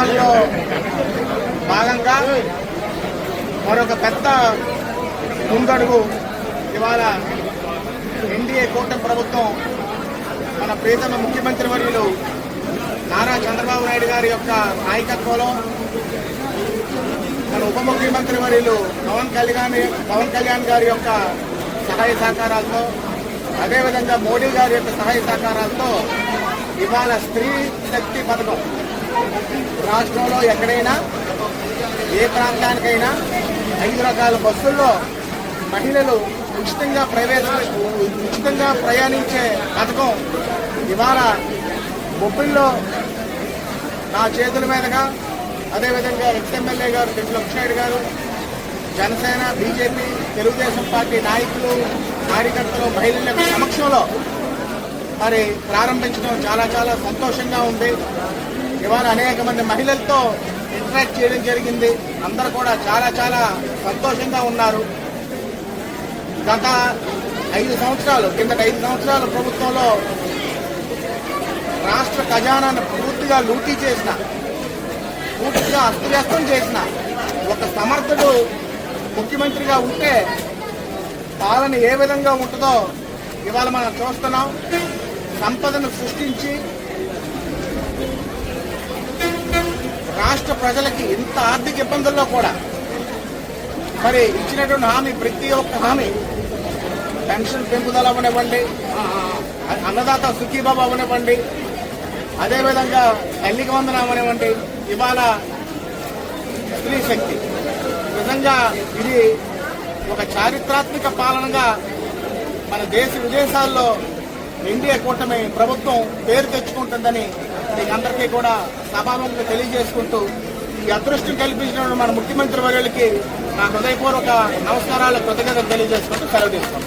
అమలులో భాగంగా మరొక పెద్ద ముందడుగు ఇవాళ ఎన్డీఏ కూటమి ప్రభుత్వం మన ప్రీతమ ముఖ్యమంత్రి వర్యులు నారా చంద్రబాబు నాయుడు గారి యొక్క నాయకత్వంలో మన ఉప ముఖ్యమంత్రి వర్యులు పవన్ కళ్యాణ్ పవన్ కళ్యాణ్ గారి యొక్క సహాయ సహకారాలతో అదేవిధంగా మోడీ గారి యొక్క సహాయ సహకారాలతో ఇవాళ స్త్రీ శక్తి పథకం రాష్ట్రంలో ఎక్కడైనా ఏ ప్రాంతానికైనా ఐదు రకాల బస్సుల్లో మహిళలు ఉచితంగా ప్రవేశ ఉచితంగా ప్రయాణించే పథకం ఇవాళ బొబ్బిల్లో నా చేతుల మీదుగా అదేవిధంగా ఎక్స్ఎమ్మెల్యే గారు కె లక్ష్మణ్ గారు జనసేన బీజేపీ తెలుగుదేశం పార్టీ నాయకులు కార్యకర్తలు మహిళల సమక్షంలో మరి ప్రారంభించడం చాలా చాలా సంతోషంగా ఉంది. ఇవాళ అనేక మంది మహిళలతో ఇంటరాక్ట్ చేయడం జరిగింది. అందరూ కూడా చాలా చాలా సంతోషంగా ఉన్నారు. గత ఐదు సంవత్సరాలు కిందట ఐదు సంవత్సరాలు ప్రభుత్వంలో రాష్ట్ర ఖజానాను పూర్తిగా లూటీ చేసిన పూర్తిగా అస్తవ్యస్తం చేసిన ఒక సమర్థుడు ముఖ్యమంత్రిగా ఉంటే పాలన ఏ విధంగా ఉంటుందో ఇవాళ మనం చూస్తున్నాం. సంపదను సృష్టించి రాష్ట్ర ప్రజలకి ఇంత ఆర్థిక ఇబ్బందుల్లో కూడా మరి ఇచ్చినటువంటి హామీ ప్రతి ఒక్క హామీ పెన్షన్ పెంపుదల అవనివ్వండి అన్నదాత సుఖీబాబు అవనివ్వండి అదేవిధంగా తల్లికి వందనం అవనివ్వండి ఇవాళ స్త్రీ శక్తి. నిజంగా ఇది ఒక చారిత్రాత్మక పాలనగా మన దేశ విదేశాల్లో ఇండియా కూటమి ప్రభుత్వం పేరు తెచ్చుకుంటుందని మీకు అందరికీ కూడా సభాముఖంగా తెలియజేసుకుంటూ ఈ అదృష్టం కల్పించిన మన ముఖ్యమంత్రి వర్యులకి నా హృదయపూర్వక నమస్కారాలు కృతజ్ఞతలు తెలియజేసుకుంటూ సెలవు తీసుకుంటాను